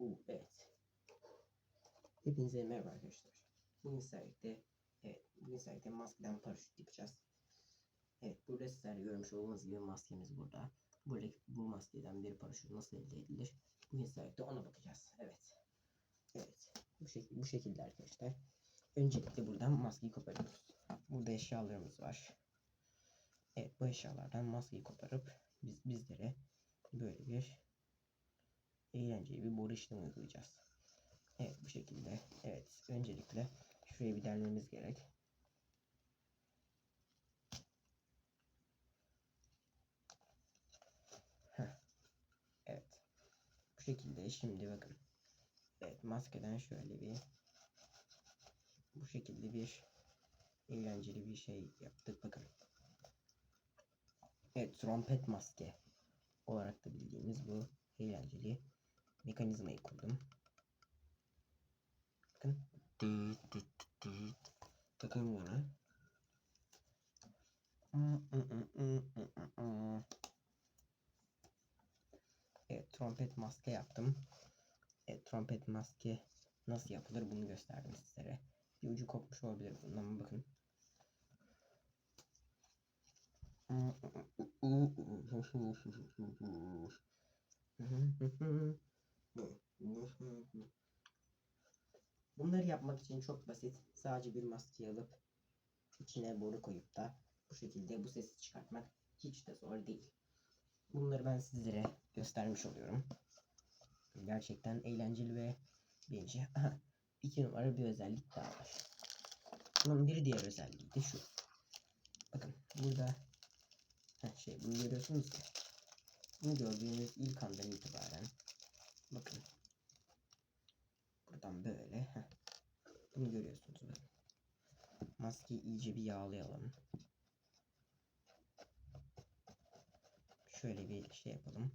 U, evet. Hepinize merhaba arkadaşlar. Bugün sizlerle evet, bugün sizlerle maskeden paraşüt yapacağız. Evet, burada sizler görmüş olduğunuz gibi maskemiz burada. Buradaki bu maskeden bir paraşüt nasıl elde edilir? Bugün sizlerle ona bakacağız. Evet. Evet. Bu, şekil, bu şekilde arkadaşlar. Öncelikle buradan maskeyi koparıyoruz. Burada eşyalarımız var. Evet, bu eşyalardan maskeyi koparıp biz bizlere böyle bir eğlenceli bir boru işlemi uygulayacağız. Evet bu şekilde. Evet öncelikle şurayı bir delmemiz gerek. Heh. Evet. Bu şekilde şimdi bakın. Evet maskeden şöyle bir bu şekilde bir eğlenceli bir şey yaptık bakın. Evet trompet maske olarak da bildiğimiz bu eğlenceli mekanizmayı kurdum. Bakın. Dıt dıt dıt. Takayım bunu. Evet trompet maske yaptım. Evet trompet maske nasıl yapılır bunu gösterdim sizlere. Bir ucu kopmuş olabilir bundan ama bakın. Bunları yapmak için çok basit. Sadece bir maske alıp içine boru koyup da bu şekilde bu sesi çıkartmak hiç de zor değil. Bunları ben sizlere göstermiş oluyorum. Gerçekten eğlenceli ve bence iki numara bir özellik daha var. Bunun bir diğer özelliği de şu. Bakın burada heh, şey bunu görüyorsunuz ya. Bunu gördüğünüz ilk andan itibaren bakın buradan böyle heh, bunu görüyorsunuz bakın. Maskeyi iyice bir yağlayalım. Şöyle bir şey yapalım.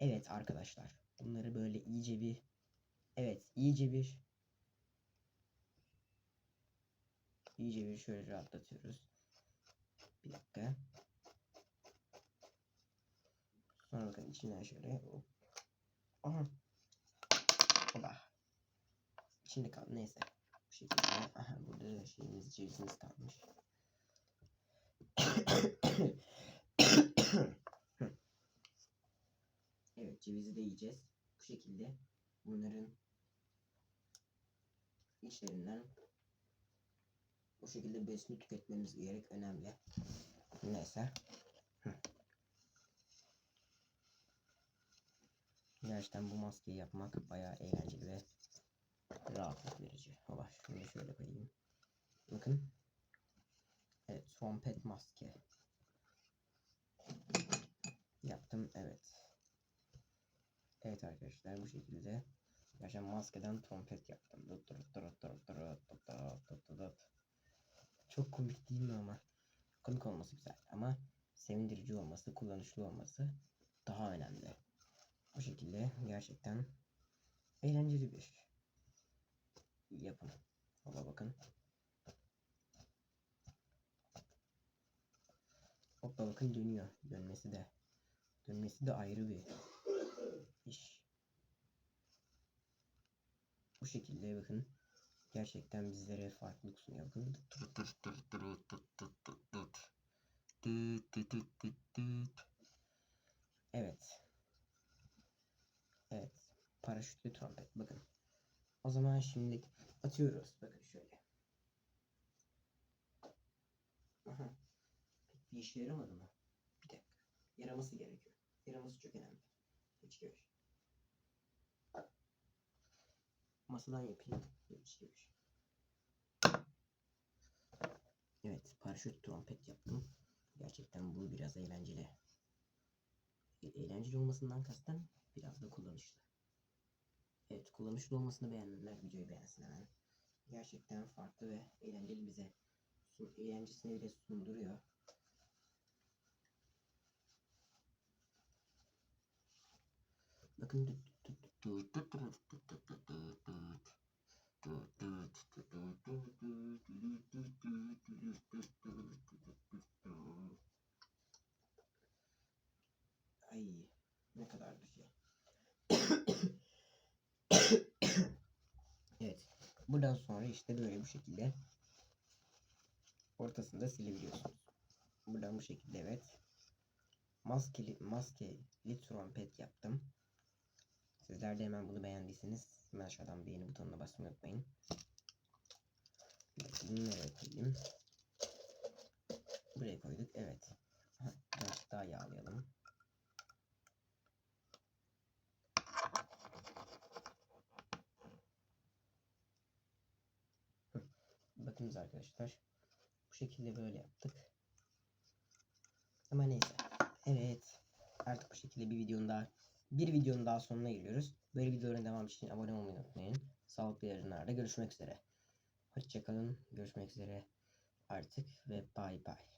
Evet arkadaşlar. Bunları böyle iyice bir evet iyice bir iyice bir şöyle rahatlatıyoruz. Bir dakika. Sonra bakın içinden şöyle. Aha. Hoba. İçinde kaldı neyse. Şekilde. Burada şeyimiz cevizimiz kalmış. evet cevizi de yiyeceğiz. Bu şekilde bunların içlerinden bu şekilde besini tüketmemiz gerek önemli. Neyse. Gerçekten bu maskeyi yapmak bayağı eğlenceli ve rahatlık verici. Allah şunu şöyle koyayım. Bakın. Evet son maske. Yaptım evet. Evet arkadaşlar bu şekilde Gerçekten maskeden trompet yaptım. Çok komik değil mi ama? Komik olması güzel ama sevindirici olması, kullanışlı olması daha önemli. Bu şekilde gerçekten eğlenceli bir yapım. Hava bakın. Hoppa bakın dönüyor. Dönmesi de. Dönmesi de ayrı bir iş. Bu şekilde bakın. Gerçekten bizlere farklılık sunuyor. Bakın. Evet. Evet. Paraşütlü trompet. Bakın. O zaman şimdi atıyoruz. Bakın şöyle. Aha. Bir işe yaramadı mı? Bir dakika. Yaraması gerekiyor. Yaraması çok önemli. Görüş. Masadan yapayım. Görüş. Evet. Paraşüt trompet yaptım. Gerçekten bu biraz eğlenceli. E, eğlenceli olmasından kastım biraz da kullanışlı. Evet kullanışlı olmasını beğenenler videoyu beğensin hemen. Gerçekten farklı ve eğlenceli bize eğlencesini bile sunduruyor. Bakın Ay ne kadar da şey. Buradan sonra işte böyle bu şekilde ortasında silebiliyorsunuz. Buradan bu şekilde evet. Maskeli, maskeli trompet yaptım. Sizler de hemen bunu beğendiyseniz hemen aşağıdan beğeni butonuna basmayı unutmayın. Buraya koyduk. Evet. Daha yağlayalım. Bakınız arkadaşlar. Bu şekilde böyle yaptık. Ama neyse. Evet. Artık bu şekilde bir videonun daha bir videonun daha sonuna geliyoruz. Böyle videoların devamı için abone olmayı unutmayın. Sağlıklı yarınlarda görüşmek üzere. Hoşçakalın. Görüşmek üzere artık ve bay bay.